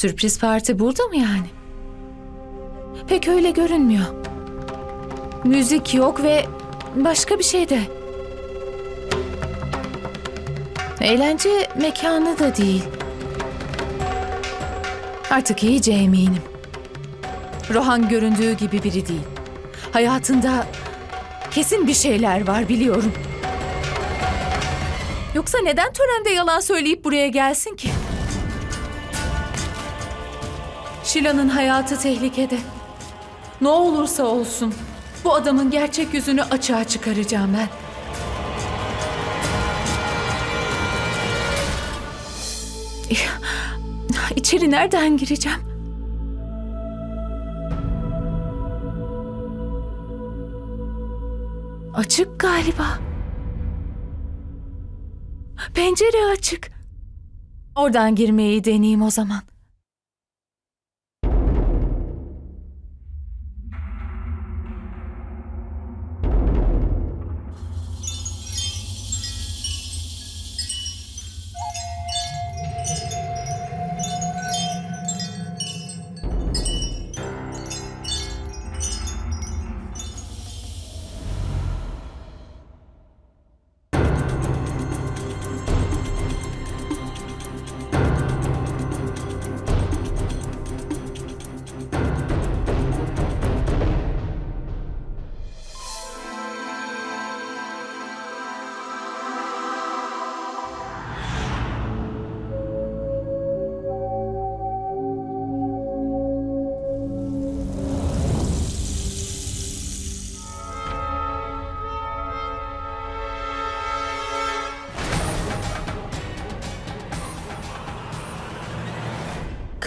Sürpriz parti burada mı yani? Pek öyle görünmüyor. Müzik yok ve başka bir şey de. Eğlence mekanı da değil. Artık iyice eminim. Rohan göründüğü gibi biri değil. Hayatında kesin bir şeyler var biliyorum. Yoksa neden törende yalan söyleyip buraya gelsin ki? Shila'nın hayatı tehlikede. Ne olursa olsun bu adamın gerçek yüzünü açığa çıkaracağım ben. İçeri nereden gireceğim? Açık galiba. Pencere açık. Oradan girmeyi deneyeyim o zaman.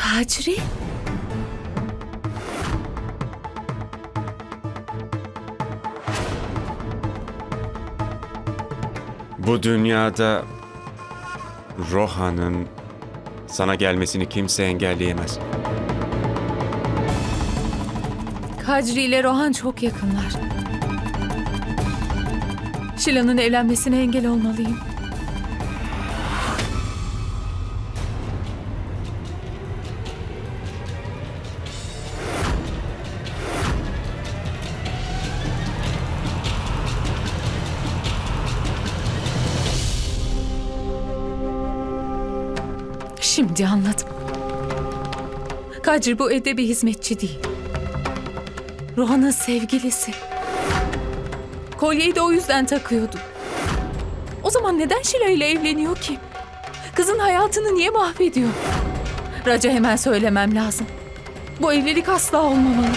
Kacri? Bu dünyada Rohan'ın sana gelmesini kimse engelleyemez. Kadri ile Rohan çok yakınlar. Şila'nın evlenmesine engel olmalıyım. Şimdi anladım. Kadri bu evde bir hizmetçi değil. Rohan'ın sevgilisi. Kolyeyi de o yüzden takıyordu. O zaman neden Şila ile evleniyor ki? Kızın hayatını niye mahvediyor? Raca hemen söylemem lazım. Bu evlilik asla olmamalı.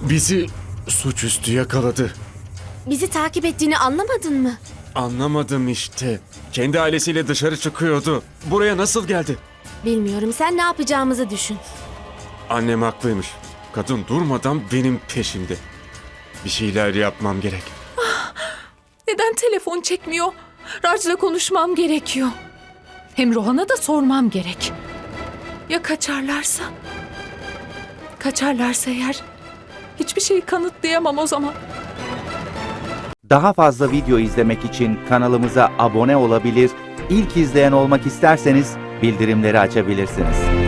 Bizi suçüstü yakaladı. Bizi takip ettiğini anlamadın mı? Anlamadım işte. Kendi ailesiyle dışarı çıkıyordu. Buraya nasıl geldi? Bilmiyorum. Sen ne yapacağımızı düşün. Annem haklıymış. Kadın durmadan benim peşimde. Bir şeyler yapmam gerek. Neden telefon çekmiyor? Raj'la konuşmam gerekiyor. Hem Rohan'a da sormam gerek. Ya kaçarlarsa? Kaçarlarsa eğer hiçbir şeyi kanıtlayamam o zaman. Daha fazla video izlemek için kanalımıza abone olabilir, ilk izleyen olmak isterseniz bildirimleri açabilirsiniz.